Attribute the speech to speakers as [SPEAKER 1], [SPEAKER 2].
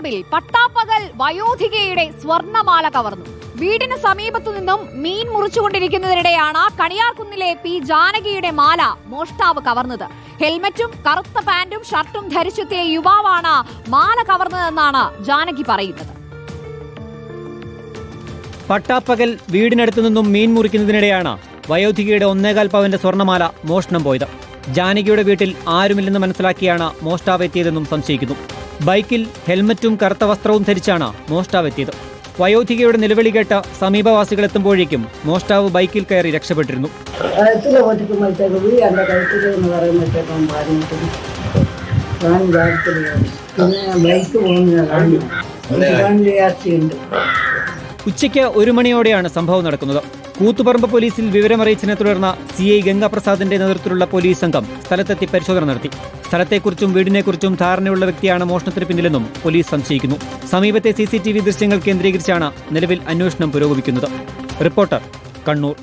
[SPEAKER 1] പറമ്പിൽ പട്ടാപ്പകൽ വയോധികയുടെ സ്വർണമാല കവർന്നു. വീടിന് സമീപത്തു നിന്നും മീൻ മുറിച്ചുകൊണ്ടിരിക്കുന്നതിനിടെയാണ് കണിയാർകുന്നിലെ പി ജാനകിയുടെ മാല മോഷ്ടാവ് കവർന്നത്. ഹെൽമറ്റും കറുത്ത പാന്റും ഷർട്ടും ധരിച്ചെത്തിയ യുവാവാണ് മാല കവർന്നതെന്നാണ് ജാനകി പറയുന്നത്.
[SPEAKER 2] പട്ടാപ്പകൽ വീടിനടുത്തു നിന്നും മീൻ മുറിക്കുന്നതിനിടെയാണ് വയോധികയുടെ ഒന്നേകാൽ പവന്റെ സ്വർണമാല മോഷണം പോയത്. ജാനകിയുടെ വീട്ടിൽ ആരുമില്ലെന്ന് മനസ്സിലാക്കിയാണ് മോഷ്ടാവ് എത്തിയതെന്നും സംശയിക്കുന്നു. ബൈക്കിൽ ഹെൽമറ്റും കറുത്ത വസ്ത്രവും ധരിച്ചാണ് മോഷ്ടാവ് എത്തിയത്. വയോധികയുടെ നിലവിളി കേട്ട സമീപവാസികൾ എത്തുമ്പോഴേക്കും മോഷ്ടാവ് ബൈക്കിൽ കയറി രക്ഷപ്പെട്ടിരുന്നു. ഉച്ചയ്ക്ക് ഒരു മണിയോടെയാണ് സംഭവം നടക്കുന്നത്. കൂത്തുപറമ്പ് പോലീസിൽ വിവരമറിയിച്ചതിനെ തുടർന്ന് സി ഐ ഗംഗാപ്രസാദിന്റെ നേതൃത്വത്തിലുള്ള പോലീസ് സംഘം സ്ഥലത്തെത്തി പരിശോധന നടത്തി. സ്ഥലത്തെക്കുറിച്ചും വീടിനെക്കുറിച്ചും ധാരണയുള്ള വ്യക്തിയാണ് മോഷണത്തിന് പിന്നിലെന്നും പോലീസ് സംശയിക്കുന്നു. സമീപത്തെ സി ദൃശ്യങ്ങൾ കേന്ദ്രീകരിച്ചാണ് നിലവിൽ അന്വേഷണം പുരോഗമിക്കുന്നത്. റിപ്പോർട്ടർ കണ്ണൂർ.